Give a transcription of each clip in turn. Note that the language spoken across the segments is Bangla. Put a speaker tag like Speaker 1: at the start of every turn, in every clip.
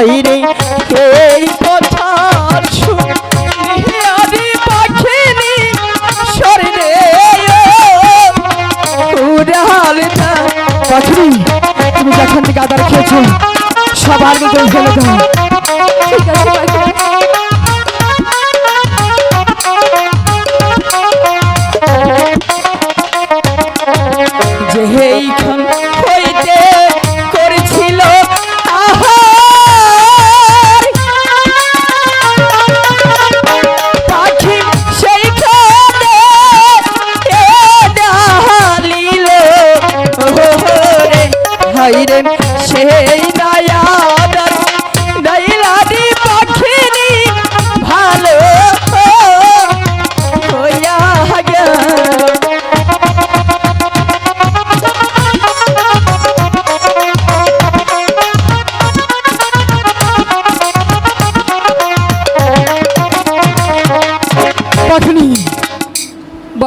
Speaker 1: বাইরে এই কথা আমি পাখিনি শরীরে পাখি তুমি যখন থেকে আদার খেয়েছো সবার মধ্যে
Speaker 2: ঠিক আছে
Speaker 1: হাইরে সেই নায়াদার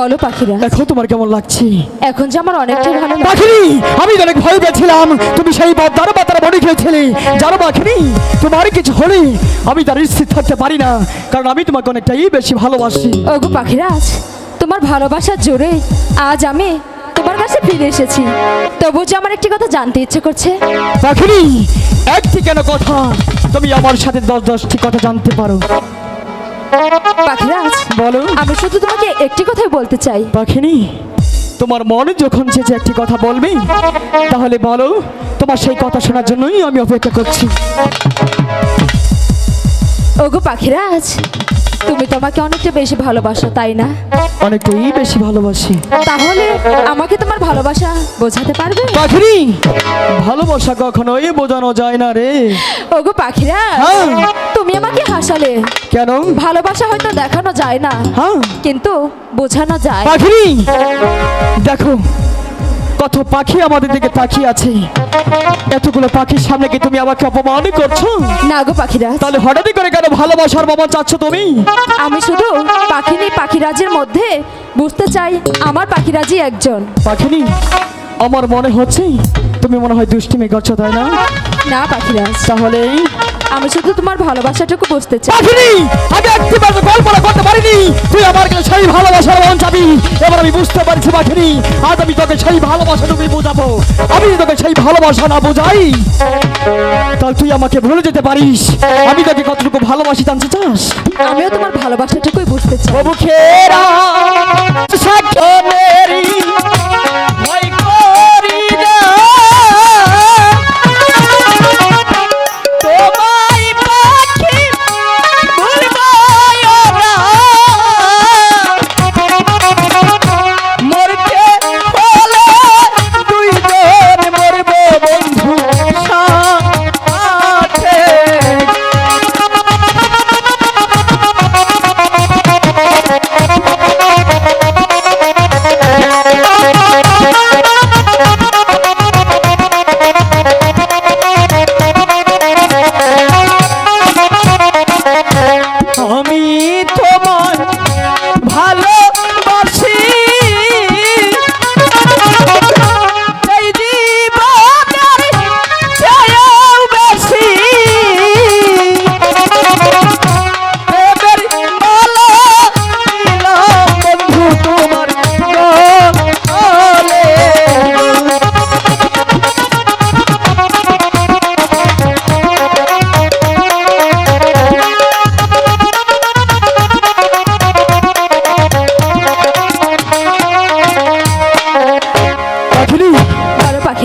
Speaker 2: বলো পাখিরা।
Speaker 1: দেখো তোমার কেমন লাগছে?
Speaker 2: এখন যে আমার অনেকটাই ভালো
Speaker 1: পাখিনি আমি অনেক ভয় পেয়েছিলাম তুমি সেই বাদ্দার বাতারা মনে খেয়েছিলে। জানো পাখিনি তোমার কিছু হলে আমি তার স্থির থাকতে পারি না কারণ আমি তোমাকে অনেকটাই বেশি ভালোবাসি।
Speaker 2: ওগো পাখিরাজ তোমার ভালোবাসার জোরে আজ আমি তোমার কাছে ফিরে এসেছি। তবু যে আমার একটি কথা জানতে ইচ্ছে করছে।
Speaker 1: পাখিনি একটি কেন কথা? তুমি আমার সাথে দশ দশটি কথা জানতে পারো।
Speaker 2: পাখিরাজ
Speaker 1: বলো।
Speaker 2: আমি শুধু তোমাকে একটি কথাই বলতে চাই।
Speaker 1: পাখিনি তোমার মনে যখন চেয়েছে একটি কথা বলবে তাহলে বলো তোমার সেই কথা শোনার জন্যই আমি অপেক্ষা করছি।
Speaker 2: ওগো পাখিরাজ তুমি তোমাকে অনেকটা বেশি ভালোবাসো তাই না?
Speaker 1: অনেকটাই বেশি ভালোবাসি।
Speaker 2: তাহলে আমাকে তোমার ভালোবাসা বোঝাতে পারবে?
Speaker 1: পাখিনি ভালোবাসা কখনোই বোঝানো যায় না রে।
Speaker 2: ওগো পাখিরা
Speaker 1: হ্যাঁ।
Speaker 2: তুমি আমাকে হাসালে।
Speaker 1: কেন?
Speaker 2: ভালোবাসা হয়তো দেখানো যায় না
Speaker 1: হ্যাঁ।
Speaker 2: কিন্তু বোঝানো যায়।
Speaker 1: পাখিনি দেখো কত পাখি আমাদের দিকে তাকিয়ে আছে? এতগুলো পাখির সামনে কি তুমি আমাকে অপমান করছ?
Speaker 2: না গো পাখিরা।
Speaker 1: তাহলে হঠাৎই করে কেন ভালোবাসার বাবা চাচ্ছ তুমি?
Speaker 2: আমি শুধু পাখিনি পাখিরাজের মধ্যে বুঝতে চাই আমার পাখিরাজি একজন।
Speaker 1: পাখিনি আমার মনে হচ্ছে তুমি মনে হয় দুষ্টিমি করছ তাই না?
Speaker 2: না পাখিরাজ।
Speaker 1: তাহলে
Speaker 2: আমি শুধু তোমার ভালোবাসাটুকু বুঝতে চাই।
Speaker 1: আমি একটিবার কল্পনা করতে পারিনি তুই আমার কাছে সেই ভালোবাসার মন চাবি। এবার আমি বুঝতে পারছি পাখিনি। আজ আমি তোকে সেই ভালোবাসাটুকুই বোঝাবো। আমি যদি তোকে সেই ভালোবাসা না বোঝাই। তাহলে তুই আমাকে ভুলে যেতে পারিস। আমি তোকে কতটুকু ভালোবাসি জানতে চাস?
Speaker 2: আমিও তোমার ভালোবাসাটুকুই বুঝতে চাই।
Speaker 1: প্রভুখেরা সাক্ষরেরি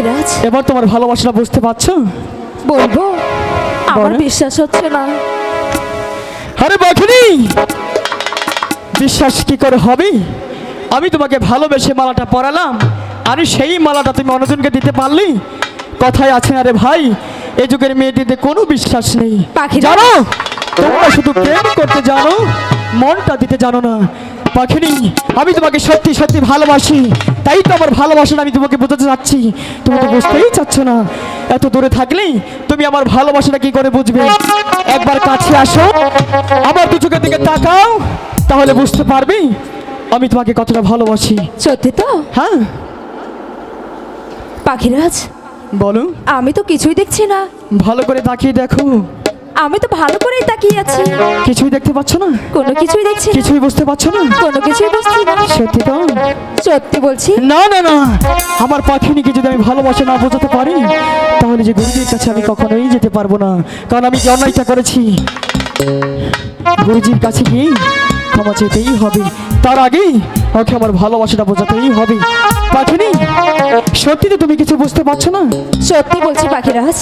Speaker 2: পাখিরাজ
Speaker 1: এবার তোমার ভালোবাসাটা বুঝতে পারছ?
Speaker 2: বলব আমার বিশ্বাস হচ্ছে না।
Speaker 1: আরে বাঘিনী বিশ্বাস কি করে হবে? আমি তোমাকে ভালোবেসে মালাটা পরালাম আরে সেই মালাটা তুমি অন্যজনকে দিতে পারলি? কথায় আছে আরে ভাই এ যুগের মেয়েটিতে কোনো বিশ্বাস নেই। জানো তোমরা শুধু প্রেম করতে জানো মনটা দিতে জানো না। পাখিনি। আমি তোমাকে সত্যি সত্যি ভালোবাসি। তাই তো আমার ভালোবাসাটা আমি তোমাকে বোঝাতে চাচ্ছি। তুমি তো বুঝতেই চাচ্ছ না। এত দূরে থাকলেই তুমি আমার ভালোবাসাটা কি করে বুঝবে? একবার কাছে আসো। আমার দু চোখের দিকে তাকাও। তাহলে বুঝতে পারবে আমি তোমাকে কতটা ভালোবাসি।
Speaker 2: সত্যি তো?
Speaker 1: হ্যাঁ।
Speaker 2: পাখিরাজ
Speaker 1: বলো।
Speaker 2: আমি তো কিছুই দেখছি না।
Speaker 1: ভালো করে তাকিয়ে দেখো।
Speaker 2: আমি তো ভালো করেই তাকিয়ে আছি।
Speaker 1: কিছুই দেখতে পাচ্ছ না?
Speaker 2: কোনো কিছুই দেখছি না।
Speaker 1: কিছুই বুঝতে পারছ না?
Speaker 2: কোনো কিছুই বুঝছি না।
Speaker 1: সত্যি তো?
Speaker 2: সত্যি বলছি।
Speaker 1: না না না। আমার পাখিনিকে যদি আমি ভালোবাসা না বোঝাতে পারি তাহলে যে গুরুজির কাছে আমি কখনোই যেতে পারব না। কারণ আমি যে অন্যায়টা করেছি গুরুজির কাছে গিয়ে ক্ষমা চেতেই হবে। তার আগেই ওকে আমার ভালোবাসাটা বোঝাতেই হবে। পাখিনি সত্যি তো তুমি কিছু বুঝতে পারছ না?
Speaker 2: সত্যি বলছি পাখিরাজ।